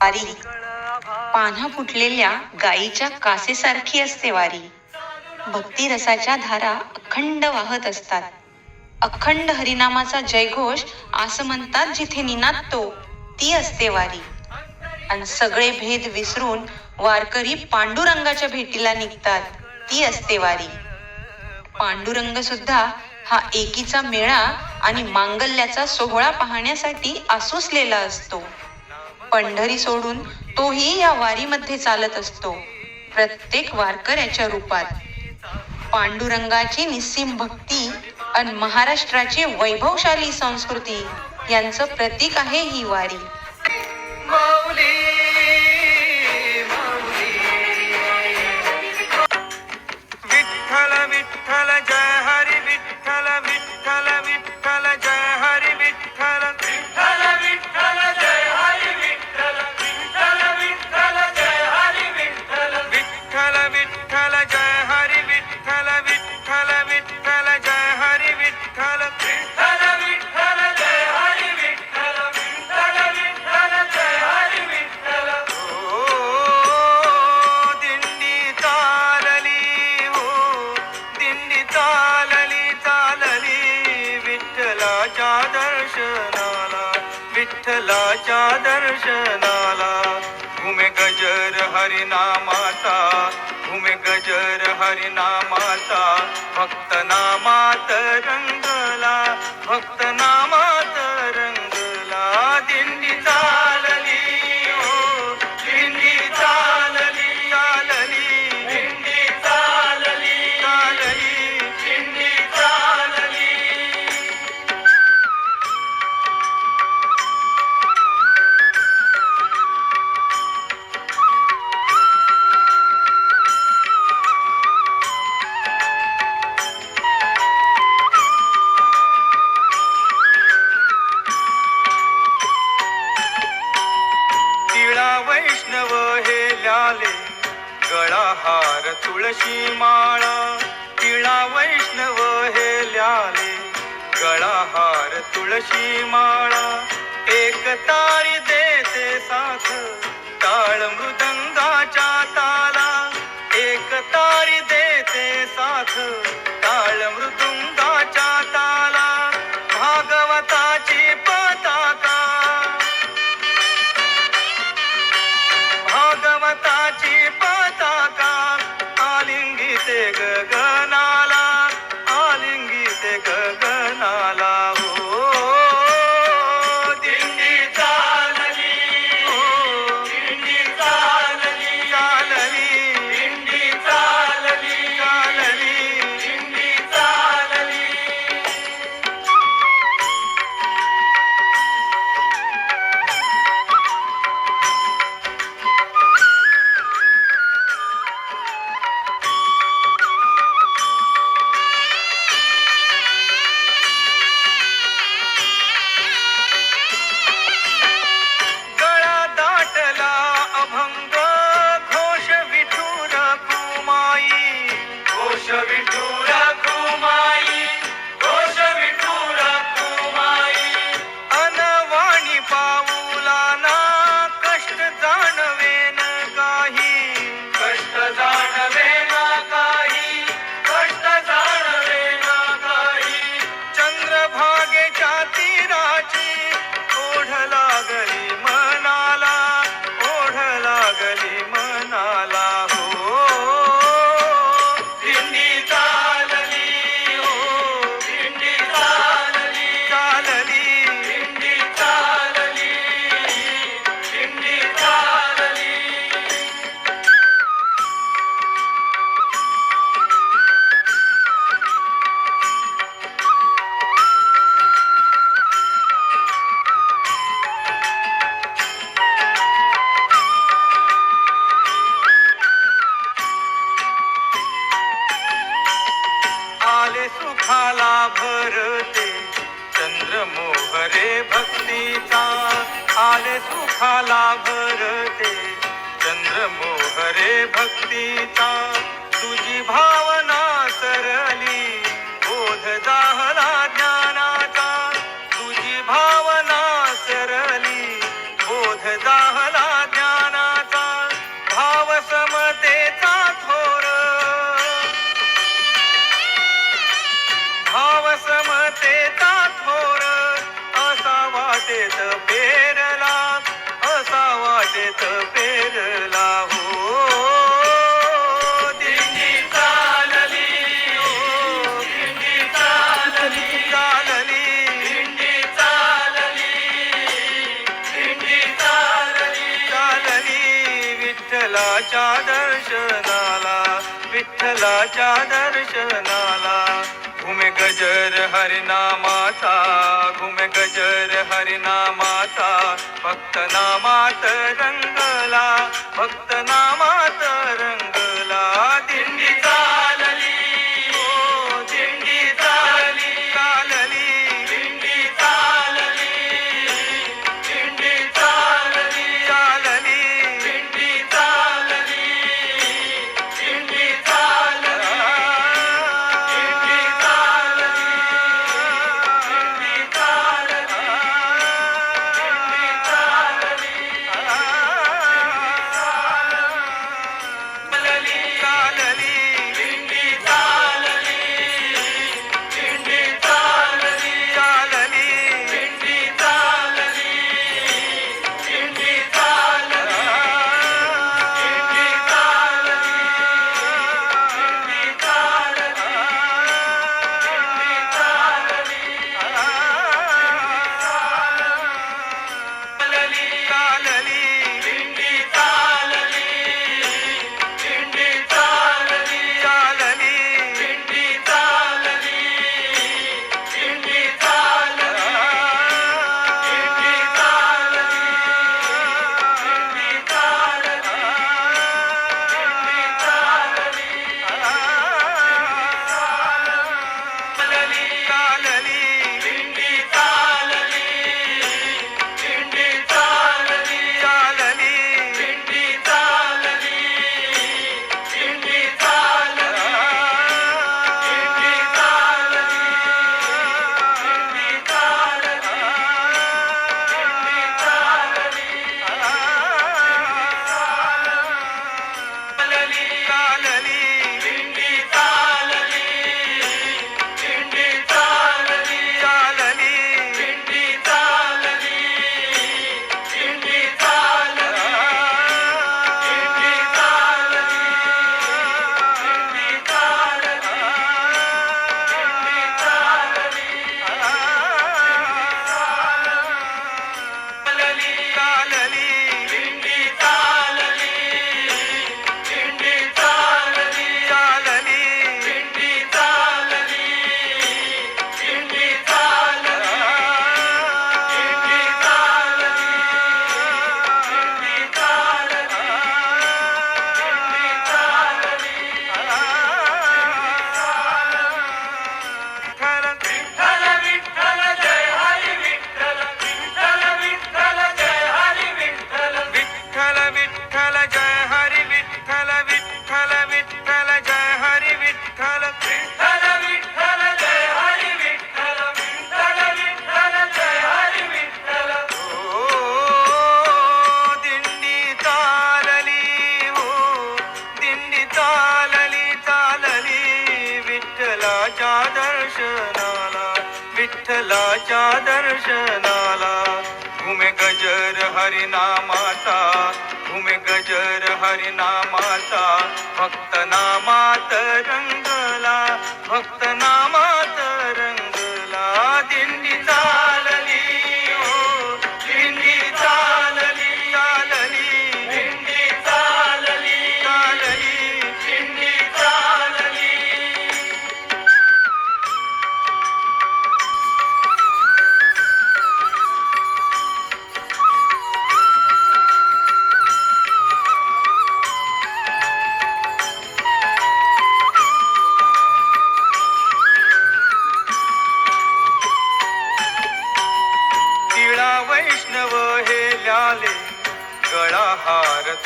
वारी. पान्हा फुटलेल्या गायीच्या कासेसारखी असते वारी. भक्ती रसाच्या धारा अखंड वाहत असतात. अखंड हरिनामाचा जयघोष असं म्हणतात जिथे निनादतो ती असते वारी. आणि सगळे भेद विसरून वारकरी पांडुरंगाच्या भेटीला निघतात ती असते वारी. पांडुरंग सुद्धा हा एकीचा मेळा आणि मांगल्याचा सोहळा पाहण्यासाठी आसुसलेला असतो. पंढरी सोडून तोही या वारीमध्ये चालत असतो. प्रत्येक वारकऱ्याच्या रूपात. पांडुरंगाची निस्सीम भक्ती आणि महाराष्ट्राची वैभवशाली संस्कृती यांचं प्रतीक आहे ही वारी. विठ्ठल विठ्ठल. देवाच्या दर्शनाला. घुमे गजर हरिनामाचा घुमे गजर हरिनामाचा. भक्त नामात रंगला भक्त नाम हार तुळशी माळा तिळा वैष्णव हे ल्याले गळा हार तुळशी माळा. एक तारी देते साथ ताळ मृदंगाच्या ताला. एक तारी देते साथ भक्तीचा विठ्ठलाच्या दर्शनाला विठ्ठलाच्या दर्शनाला. घुम गजर हरिनामाचा घुम गजर हरिनामाचा. भक्त नामात रंगला भक्त नामात रंग स्वामीच्या दर्शनाला. घुमे गजर हरिनामाता घुमे गजर हरिनामाता भक्त नामात रंग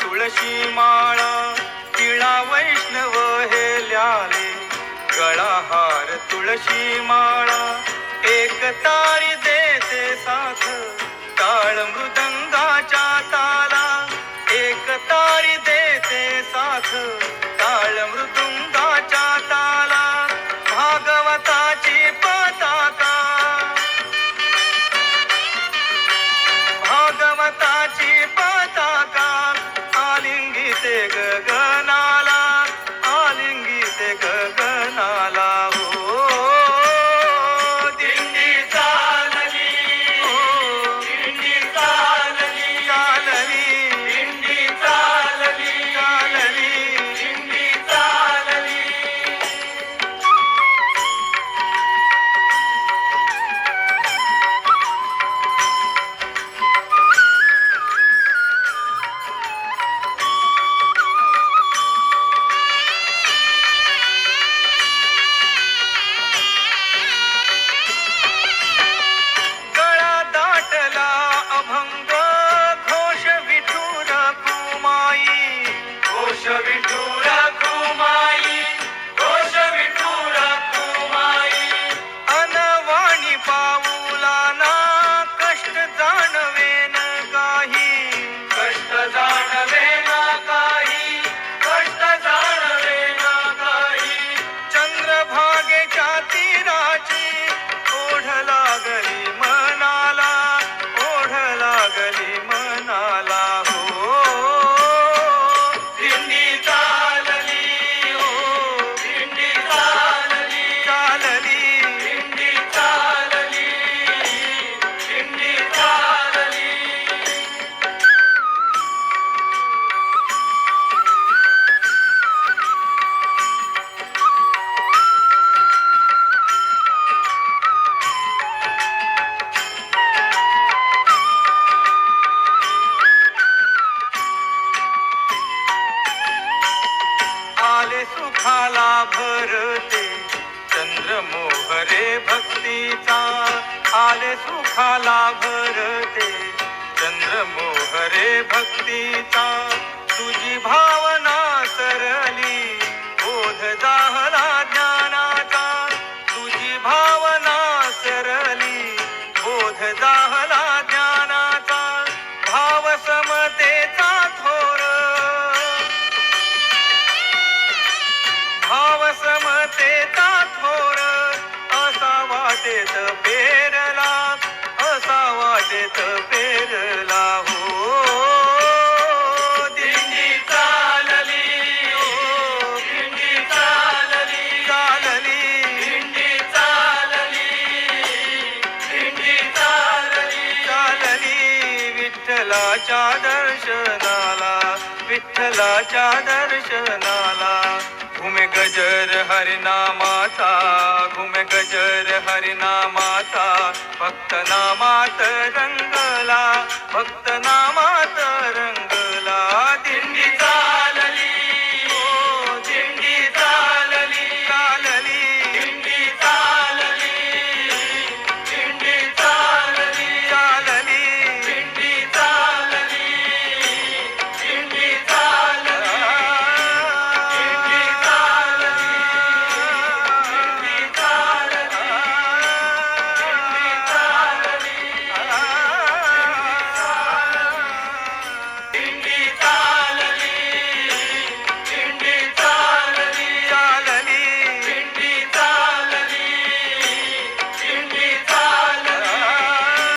तुळशी माळा तिळा वैष्णव हे ल्याले गळाहार तुळशी माळा. एक तारी देते साथ ताळ मृदंगाच्या ताला. एक तारी देते साथ वाटे चंद्र मोहरे भक्तीचा. तुझी भावना सरली बोध दाहला ज्ञानाचा. तुझी भावना सरली बोध दाहला ज्ञानाचा. भाव समतेचा थोर. भाव समतेचा थोर. असा वाटेत पेर वाटेत पेरला हो. दिंडी चालली दिंडी चालली चालली. दिंडी चालली दिंडी चालली. चालली. विठ्ठलाच्या दर्शनाला विठ्ठलाच्या दर्शनाला. गजर हरिनामाचा घुम गजर हरिनामाचा. भक्त नामात रंगला भक्त नामात रंग